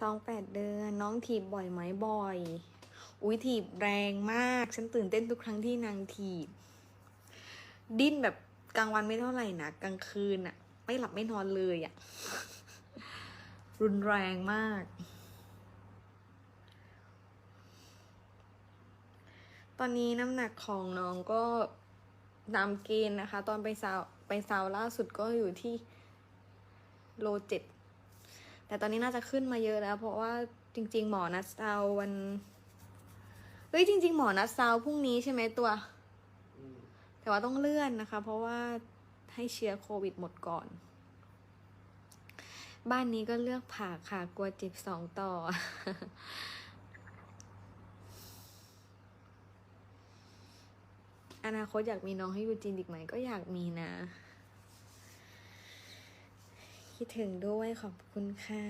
ท้องแปดเดือนน้องถีบบ่อยไหมบ่อย อุ้ยถีบแรงมาก ฉันตื่นเต้นทุกครั้งที่นางถีบ ดิ้นแบบกลางวันไม่เท่าไหร่นะกลางคืนอะไม่หลับไม่นอนเลยอะรุนแรงมาก ตอนนี้น้ำหนักของน้องก็ตามเกณฑ์นะคะ ตอนไปซาวไปซาวล่าสุดก็อยู่ที่โลเจ็ด แต่ตอนนี้น่าจะขึ้นมาเยอะแล้ว เพราะว่าจริง ๆ หมอนัดซาววันเฮ้ยจริง ๆ หมอนัดซาวพรุ่งนี้ใช่ไหมตัว แต่ว่าต้องเลื่อนนะคะ เพราะว่าให้เชื้อโควิดหมดก่อน บ้านนี้ก็เลือกผ่าค่ะกลัวเจ็บสองต่ออนาคตอยากมีน้องให้ยูจีนอีกไหมก็อยากมีนะ คิดถึงด้วยขอบคุณค่ะ